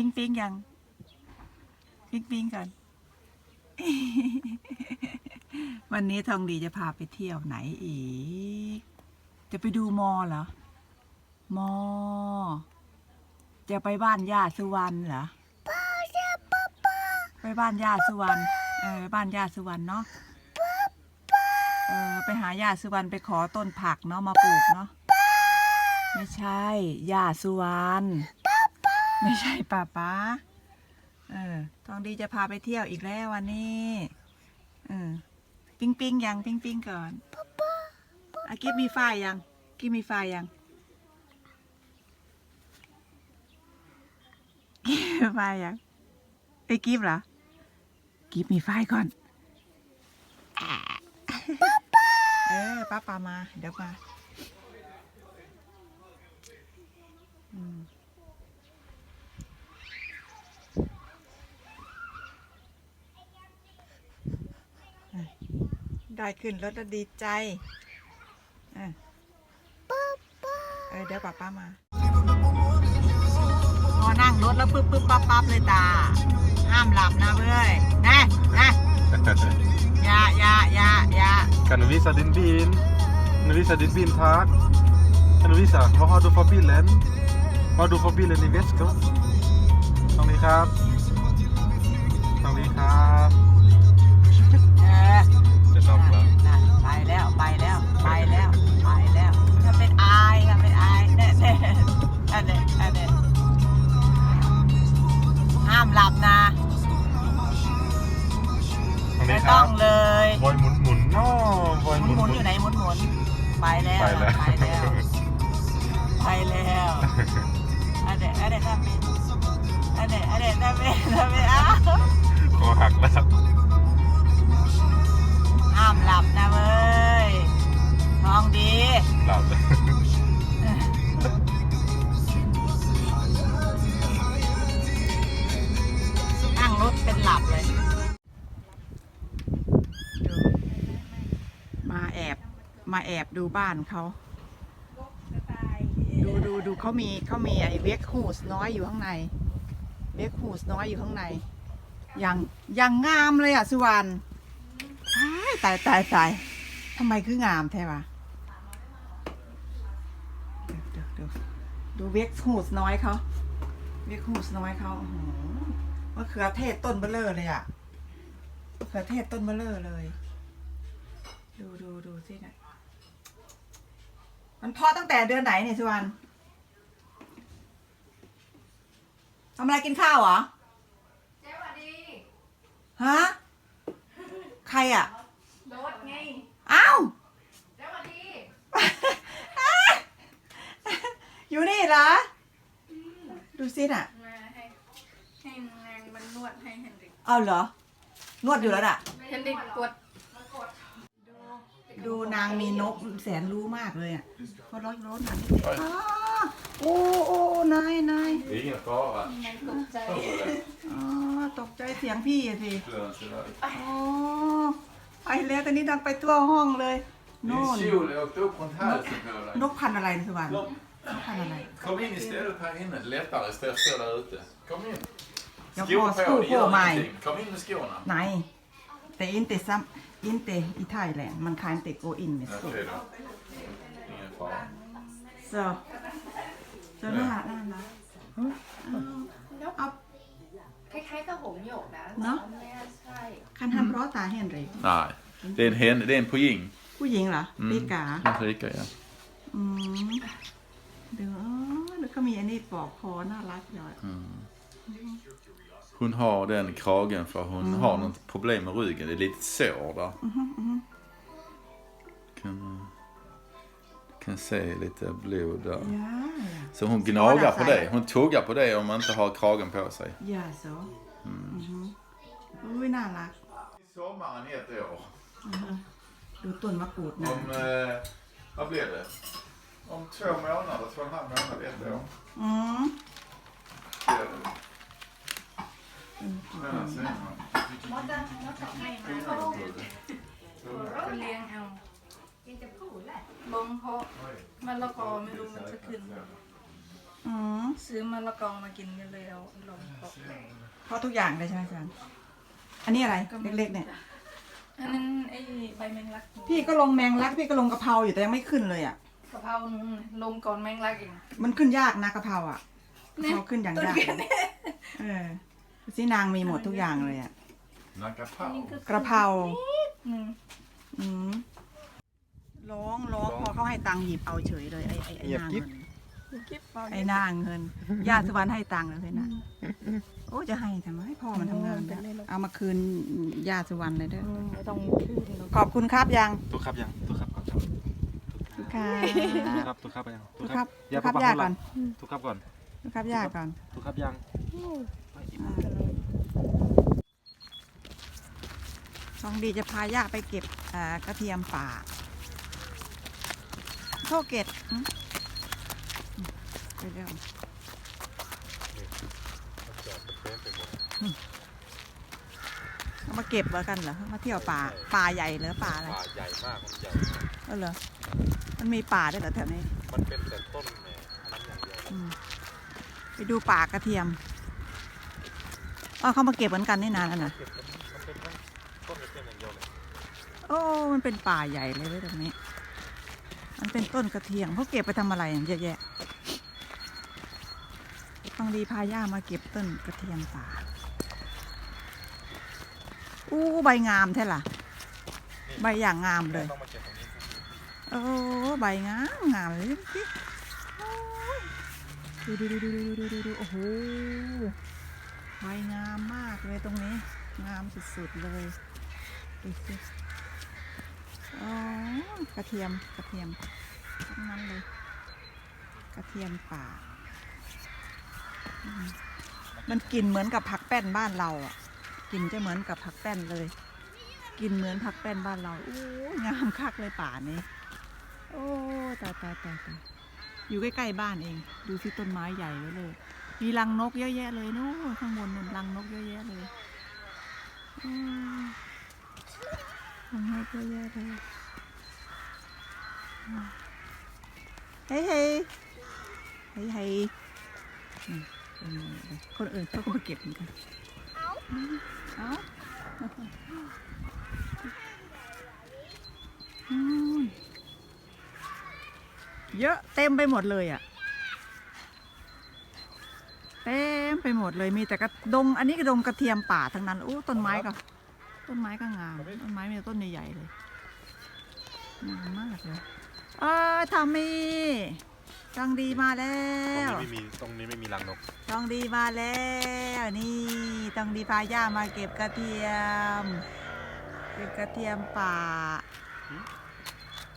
ปิ๊งปิ๊งยังปิ๊งปิ๊งก่อน วันนี้ทองดีจะพาไปเที่ยวไหนอีก จะไปดูมอเหรอ มอ จะไปบ้านย่าสุวรรณเหรอไปบ้านย่าสุวรรณ เออบ้านย่าสุวรรณเนาะเออไปหาย่าสุวรรณไปขอต้นผักเนาะมาปลูกเนาะ ไม่ใช่ย่าสุวรรณ ไม่ใช่ป้าป้าเออทองดีจะพาไปเที่ยวอีกแล้ววันนี้เออปิ้งปิ้งยังปิ้งปิ้งก่อนอากิฟมีไฟยังกิฟมีไฟยังกิฟมีไฟยังไอ้ยกิฟเหรอกิฟมีไฟก่อนเออป้าปามาเดี๋ยวมาอืมอะ ได้ขึ้นรถแล้วดีใจอะเออเดี๋ยวป้าป้ามาพอนั่งรถแล้วปึ๊บปึ๊บปั๊บปั๊บเลยตา ห้ามหลับนะเว้ยนะนะอย่าอย่าอย่าอย่า Kan du visa din bil? Kan du visa din bil tack? Kan du visa? Vad har du för bilen? Vad har du för bilen i väskan? ตรงนี้ครับ ตรงนี้ครับ เออ จะลองแล้วนั่นไปแล้วไปแล้วไปแล้วไปแล้วทำเป็นอายทำเป็นอายเน่เน่อันเนี้ยอันเนี้ยห้ามหลับนะ ตรงไม่นี้คต้รัอบงเลยบอยหมุนหมุนเนาะบอยหหมุมุนนหมุนอยู่ไหนหมุนหมุนไปแล้วไปแล้ว ไปแล้วไปแล้วอันเนี้ยอันเนี้ยทำเป็นอันเนี้ยอันเนี้ยทำเป็นทำเป็นอ้าว คอหักแล้วห้ามหลับนะเว้ยทองดีหลับเลยนั่งรถเป็นหลับเลยดูมาแอบ มาแอบดูบ้านเขา ดูดูดูเขามีเขามีไอ้เวกฮูสน้อยอยู่ข้างในเวกฮูสน้อยอยู่ข้างใน อย่างอย่างงามเลยอะสุวรรณตายตายตายตายทำไมคืองามแท้วะดูดูดูดูเวกฮูสน้อยเขาเวกฮูสน้อยเขาโอ้โหมะเขือเทศต้นเบลเลอร์เลยอะมะเขือเทศต้นเบลเลอร์เลย ดูดูดูสินะมันเพอตั้งแต่เดือนไหนเนี่ยสุวรรณทำอะไรกินข้าวเหรอ เจ๊สวัสดี ฮะ ใครอะ รถไงอ้าวเจ๊สวัสดีอยู่นี่เหรอดูสิน่ะมาให้ให้นางมันนวดให้เฮนริกเอาเหรอ นวดอยู่แล้วน่ะ เฮนริกกดดูนางมีนกแสนรู้มากเลยอะพอร้อนร้อนหน่อยอ๋อโอ้โอ้นายนาย Det är ingen fara. นางตกใจอ๋อตกใจเสียงพี่อะสิอ๋อ ไปแล้วตอนนี้ดังไปทั่วห้องเลยโน่น Min kjol jag åkte upp runt halsen på dig. นกพันธุ์อะไรนะสุวรรณนกพันธุ์อะไร Kom in istället här inne. Lättare istället för att stå där ute. Kom in. Jag Skor har skor på, det på gör mig. ingenting. Kom in med skorna. Nej, det är inte sam, inte i Thailand. Man kan inte gå in med skor. Okej då. Ingen fara. Så, så det här, det här. Ja, คล้ายๆกับหงส์หยกนะ เนอะ ไม่ใช่ kan han prata Henrik? Nej, det är en, hen, det är en pojing. ผู้หญิงเหรอปีกา Rika, ja. อืมเดี๋ยวอ๋อแล้วก็มีอันนี้ปอกคอน่ารักอยู่ Hon har den kragen för hon har något problem med ryggen. Det är lite sår där. Kan, kan se lite blod där. ย่า Så hon gnagar på sig. det. Hon tuggar på det om man inte har kragen på sig. ย่าโซอืมอุ้ยน่ารัก Sommaren ett år. ดูต้นมะกรูดนะ Om, eh, vad blir det? Om två månader, två och en halv månad, ett år. อืม Ser du? Ja, ser man. มดจะมดจะให้มา Skillnaden på det. ก็เลี้ ยงเอากินจะพูดแหละบงเพาะมะละกอไม่รู้มันจะขึ้นอืมซื้อซื้อมะละกองมากินกันเลยเอาลงปอกเพราะทุกอย่างเลยใช่ไหมอาจารย์อันนี้อะไรเล็กๆเนี่ย อันนั้นไอ้ใบแมงลักพี่ก็ลงแมงลักพี่ก็ลงกะเพราอยู่แต่ยังไม่ขึ้นเลยอะกะเพรานู้นลงก่อนแมงลักอีกมันขึ้นยากนะกะเพราอะกะเนี่ยเพราขึ้นอย่างยากต้นแค่นี้เออซีนางมีหมดทุกอย่างเลยอะ Nacapau. กระเพราอืมอืม ร้องร้องพอเขาให้ตังค์หยิบเอาเฉยเลยไอ้ไอ้ไอ้เงียบนางกิ๊เงิบนเก็บเปล่าไอ้นางเงินญาติสุวรรณให้ตังค์เลยนะโอ้จะให้ทำไมพ่อมันทำงานแล้วเอามาคืนญาติสุวรรณเลยเด้อไม่ต้องคืนหรอกขอบคุณครับยังทุกครับยังทุกครับก่อนครับทุกครับทุกครับทุกครับยังทุกครับทุกครับยากก่อนทุกครับก่อนทุกครับยากก่อนทุกครับยังทองดีจะพาย่าไปเก็บอ่ากระเทียมป่า โชคเกตหึไปเร็วเอามาเก็บแล้วกันเหรอ มาเที่ยวป่า ป่าใหญ่เหรอ ป่าอะไร ป่าใหญ่มาก มันใหญ่เออเหรอ มันมีป่าด้วยเหรอแถวนี้ มันเป็นแต่ต้นแหน่อันนั้นอย่างเดียวอืมไปดูป่ากระเทียมอ๋อเขามาเก็บเหมือนกันนี่นานแล้วนะเก็บกันมันเป็นทั้งต้นกระเทียมอย่างเดียวเลยโอ้ มันเป็นป่าใหญ่เลยเว้ยตรงนี้ มันเป็นต้นกระเทียมเขาเก็บไปทำอะไรอย่างเยอะแยะฟังดีพาย่ามาเก็บต้นกระเทียมป่าอู้ใบงามแท้ล่ะ ใบอย่างงามเลยเโอ้ใบงามงามเลยดูสิโอ้ยดูดูดูดูดูดูดูดูโอ้โหใบงามมากเลยตรงนี้ งามสุดๆเลยดูสิอ๋อกระเทียมกระเทียม ทั้งนั้นเลย กระเทียมป่า มันกลิ่นเหมือนกับผักแป้นบ้านเราอะกลิ่นจะเหมือนกับผักแป้นเลยกลิ่นเหมือนผักแป้นบ้านเราโอ้ยงามคักเลยป่านี้ โอ้ตายตายตายตายอยู่ใกล้ๆบ้านเอง ดูสิต้นไม้ใหญ่ไว้เลย มีรังนกเยอะแยะเลยนู่นข้างบนนู่นรังนกเยอะแยะเลยรังนกเยอะแยะเลย เฮ้ยเฮ้ยเฮ้ยเฮ้ยอืมเป็นไงเลยคนอื่นเขาก็มาเก็บเหมือนกันเอาเยอะเต็มไปหมดเลยอะ เต็มไปหมดเลยมีแต่กระดง อันนี้กระดงกระเทียมป่าทั้งนั้นโอ้ต้นไม้ก็ต้นไม้ก็งาม ต้นไม้มีแต่ต้นใหญ่ๆเลยงามมากเลย เออทอมมี่จองดีมาแล้ตรงวนี้ไม่มีตรงนี้ไม่มีรังนกจองดีมาแล้วนี่จองดีพาย่ามาเก็บกระเทียม เก็บกระเทียมป่า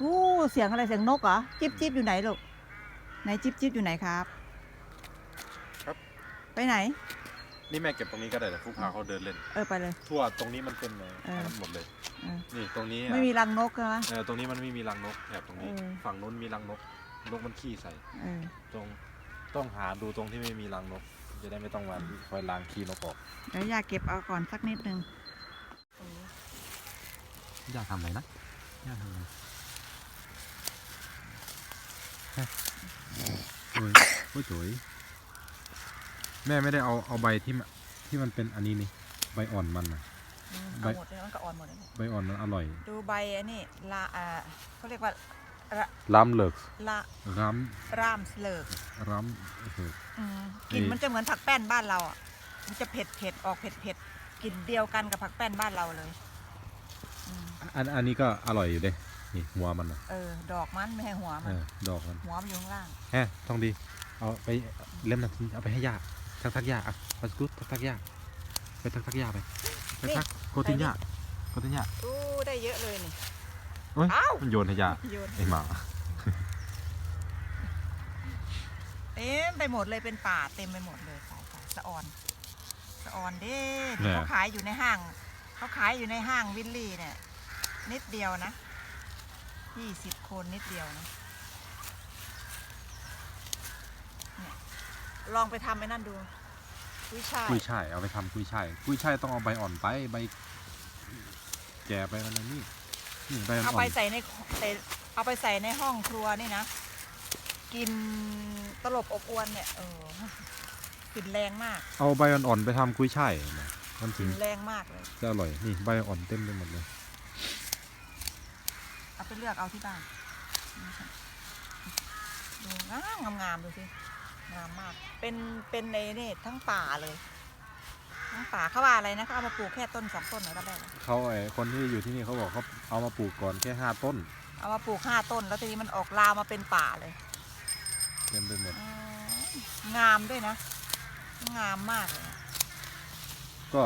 อู้เสียงอะไรเสียงนกเหรอจิ๊บจิ๊บอยู่ไหนลูกไหนจิ๊บจิ๊บอยู่ไหนครับ ครับ ไปไหน นี่แม่เก็บตรงนี้ก็ได้แต่ผู้พาเขาเดินเล่น เออไปเลย ทั่วตรงนี้มันเป็นเอ่อเอออันนั้นหมดเลย เออนี่ตรงนี้ไม่อะมีรังนกใช่ไหม เออตรงนี้มันไม่มีรังนกแถบตรงนี้ เออ ฝั่งนู้นมีรังนก นกมันขี้ใส่ เออตรงต้องหาดูตรงที่ไม่มีรังนก จะได้ไม่ต้องมาคอยล้างขี้นกออกเดี๋ยวอยากเก็บเอาก่อนสักนิดนึงอยากทำอะไรนะอยากทำอะไรโอ้ยโอ้ยสวย แม่ไม่ได้เอาเอาใบที่มันที่มันเป็นอันนี้นี่ใบอ่อนมันนะใบ เอาหมดเลยมันก็อ่อนหมดเลยใบอ่อนมันอร่อยดูใบอันนี้ลาอ่าเขาเรียกว่าล้ำเลิกลาร้รามสเลิกำร้ำเอออืมกลิ่นนี่ มันจะเหมือนผักแป้นบ้านเราอะมันจะเผ็ดเผ็ดออกเผ็ดเผ็ดกลิ่นเดียวกันกับผักแป้นบ้านเราเลยอืมอันอันนี้ก็อร่อยอยู่เด้นี่หัวมันนะเออ ดอกมันไม่ให้หัวเอมันอดอกมันหัวมันอยู่ข้างล่าง แฮะทองดี เอาไปเล่มนาทีเอาไปให้ยา ทักทักยาอะมาสกุตทักทักยาไปทักทักยาไปทักทักโกตินยาโกตินยาอู้ได้เยอะเลยนี่เฮ้ยเอ้ามันโยนให้ยาโยนไอหมาเต็มไปหมดเลยเป็นป่าเต็มไปหมดเลยสายสายสะออนสะออนเด้เนี่ยเขาขายอยู่ในห้าง เขาขายอยู่ในห้างวิลลี่เนี่ยนิดเดียวนะยี่สิบคนนิดเดียวนะเนี่ย ลองไปทำไอ้นั่นดูกุ้ยช่าย กุ้ยช่ายเอาไปทำกุ้ยช่ายกุ้ยช่ายต้องเอาใบอ่อนไปใบแก่ไปอะไรนี่นี่ใบอ่เอาอไปนใส่ในใส่เอาไปใส่ในห้องครัวนี่นะ กินตลบอบอวนเนี่ยเออกลิ่นแรงมากเอาใบอ่อนๆไปทำกุ้ยช่ายนะมันกถึลิ่งนแรงมากเลย จะอร่อยนี่ใบอ่อนเต็มไปหมดเลยเอาไปเลือกเอาที่บ้านดูงามงามๆดูสิ งามมาก เป็นเป็นในนี่ทั้งป่าเลย ทั้งป่าเขาว่าอะไรนะเขาเอามาปลูกแค่ต้นสองต้นเหรอได้ไหมเขาไอ้คนที่อยู่ที่นี่เขาบอกเขาเอามาปลูกก่อนแค่ห้าต้นเอามาปลูกห้าต้น แล้วทีนี้มันออกลาวมาเป็นป่าเลยเต็มไปหมด อืมงามด้วยนะ งามมากเลยก็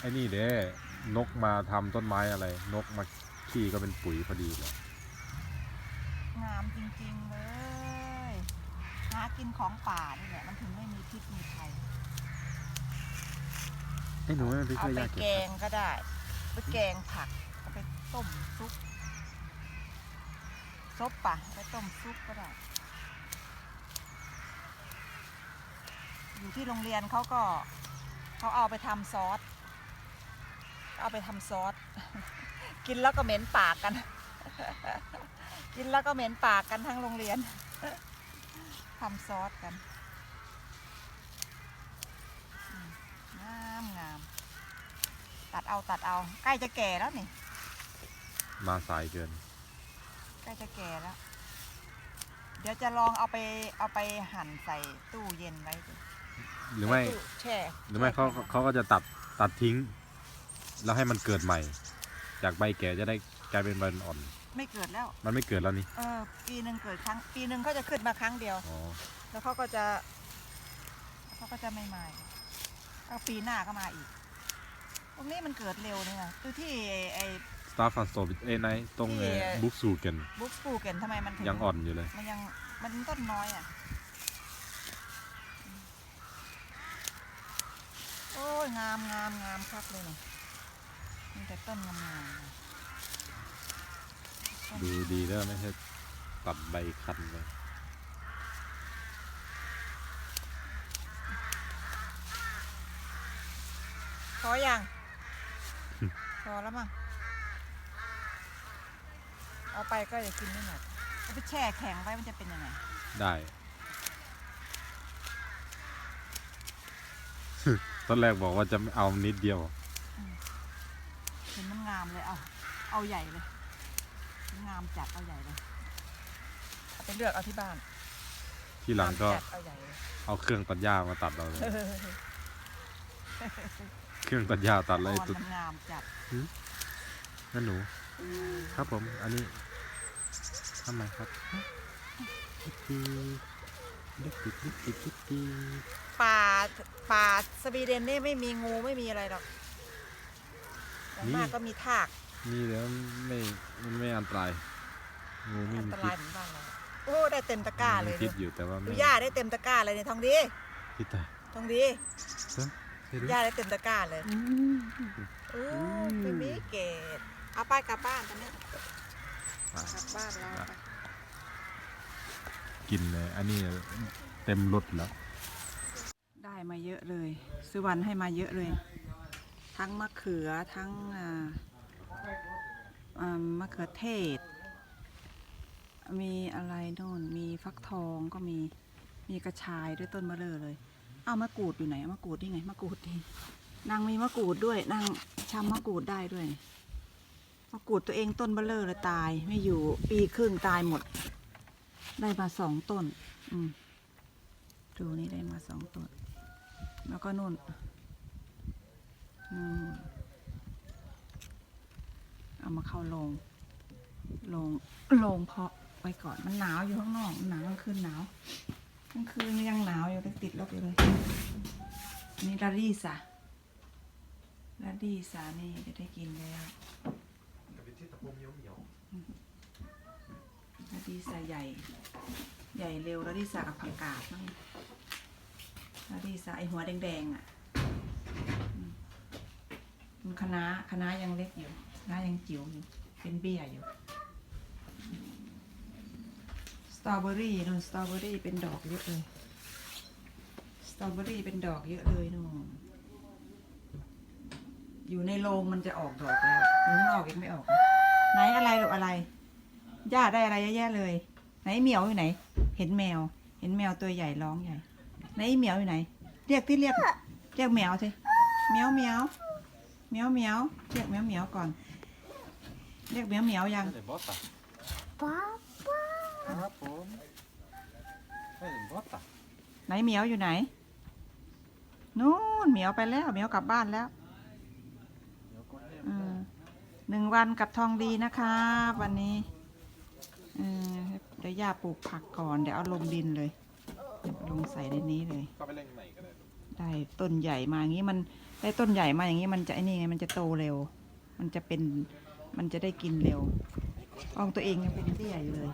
ไอ้นี่เด้นกมาทำต้นไม้อะไร นกมาขี้ก็เป็นปุ๋ยพอดีเลย งามจริงๆเลยหากินของป่านี่แหละมันถึงไม่มีพิษมีภัยไอ้หนูไม่ไปเอาช่วยไปยาเก็บแกผังกก็ได้ ไปแกงผักเอาไปต้มซุปซุปป่ะเอาไปต้มซุปก็ได้ อยู่ที่โรงเรียนเขาก็เขาเอาไปทำซอส เอาไปทำซอส กินแล้วก็เหม็นปากกัน กินแล้วก็เหม็นปากกันทั้งโรงเรียน ทำซอสกันอืมงามงามตัดเอาตัดเอา ใกล้จะแก่แล้วนี่มาสายเกิน ใกล้จะแก่แล้ว เดี๋ยวจะลองเอาไปเอาไปหั่นใส่ตู้เย็นไว้ดูหรือไม่ ตู้แช่หรือไม่เขาเขาก็จะตัดตัดทิ้ง แล้วให้มันเกิดใหม่ จากใบแก่จะได้กลายเป็นใบอ่อน ไม่เกิดแล้ว มันไม่เกิดแล้วนี่เออ ปีหนึ่งเกิดครั้ง ปีหนึ่งเขาจะขึ้นมาครั้งเดียว อ๋อแล้วเขาก็จะเขาก็จะไม่มาอีกแล้วปีหน้าก็มาอีก ตรงนี้มันเกิดเร็วเนี่ยคือที่ไอ้ไอ้ สตาร์ฟันโซเอ้ยไหนตรงที่ บุ๊กซูเกนบุ๊กสปูเกนทำไมมันถึง ยังอ่อนอยู่เลย มันยังมันต้นน้อยอะ โอ้ยงามงามงามคักเลยเนี่ยมีแต่ต้นงามงามๆเลยต้น ดูดีแล้วไม่ใช่ตัดใบคันไปพอยังพอแล้วมั้งเอาไปก็อย่ากินไม่หมดเอาไปแช่แข็งไว้มันจะเป็นยังไง ได้ ตอนแรกบอกว่าจะไม่เอานิดเดียว เห็นมันงามเลยเอา เอาใหญ่เลย งามจัดเอาใหญ่เลยเอาไปเลือกเอาที่บ้านที่หลังก็งามจัดเอาใหญ่เลยเอาเครื่องตัดหญ้ามาตัดเราเลยเครื่องตัดหญ้าตัดเลยอ่อนตุดมันงามจัดนั่นหนู ครับผม อันนี้ทำไมครับดีดิดิดิดิดิดิป่าป่าสวีเดนนี่ไม่มีงูไม่มีอะไรหรอกอย่างมากก็มีทาก นี่แล้วไม่มันไม่อันตรายงูไม่อันมีตพิรายษเหมือนบ้านเราโอ้ได้เต็มตะกร้าเลยมีพิษอยู่แต่ว่าดูไม่หญ้าได้เต็มตะกร้าเลยเนี่ยทองดีพิษตายทองดีเฮ้ยดูหญ้าได้เต็มตะกร้าเลยโอ้พี่มิเกตเอาไปกลับบ้านตอนนี้อะกลับบ้านเราไปกินเลย อันนี้เต็มรถแล้ว ได้มาเยอะเลยซื้อวันให้มาเยอะเลย ทั้งมะเขือทั้งอ่าอ่า มะเขือเทศ มีอะไรโน่น มีฟักทองก็มี มีกระชายด้วยต้นมะเลอเลย เอามะกรูดอยู่ไหนมะกรูดนี่ไงมะกรูดนี่นางมีมะกรูดด้วยนางชำมะกรูดได้ด้วยมะกรูดตัวเองต้นเบลเลอเลยตาย ไม่อยู่ปีครึ่งตายหมด ได้มาสองต้น อืมดูนี่ได้มาสองต้น แล้วก็นู่นอืม เอามาเข้าโรงโรงโรงเพาะไว้ก่อนมันหนาวอยู่ข้างนอกมันหนาวกลางคืนหนาวกลางคืนยังหนาวอยู่เลยติดลบอยู่เลยอันนี่ลาดีสะลาดีสานี่จะได้กินแล้วลาดีสาใหญ่ ใหญ่เร็วลาดีสากับผักกาดมั้งแล้วที่สายหัวแดงๆอะอืมมันคณะคณะยังเล็กอยู่ คณะยังจิ๋วอยู่เป็นเบี้ยอยู่ สตรอเบอรี่นู่นสตรอเบอรี่เป็นดอกเยอะเลย สตรอเบอรี่เป็นดอกเยอะเลยนู่นอยู่ในโรงมันจะออกดอกแล้วอยู่ข้างนอกยังไม่ออก ไหนอะไรหรืออะไรย่าได้อะไรเยอะแยะเลย ไหนเหมียวอยู่ไหน เห็นแมว เห็นแมวตัวใหญ่ร้องใหญ่ ไหนเหมียวอยู่ไหน เรียกที่เรียก เรียกแมวสิแมวแมวแมวแมวเรียกแมวแมวก่อน เรียกแมวแมวยัง Hey, bota. ป๊าป๊าครับผมให้เห็นบอสอะไหนเหมียวอยู่ไหน นู่นเหมียวไปแล้วเหมียวกลับบ้านแล้วเดี๋ยวก็ให้อืมหนึ่งวันกับทองดีนะคะวันนี้เออเดี๋ยวย่าปลูกผักก่อน เดี๋ยวเอาลงดินเลย ลงใส่ในนี้เลยก็ไปเล่นไหนกันเลยได้ต้นใหญ่มาอย่างนี้มันได้ต้นใหญ่มาอย่างนี้มันจะไอ้นี่ไงมันจะโตเร็ว มันจะเป็น มันจะได้กินเร็วอองตัวเองยังเป็นเตี้ยอยู่เลย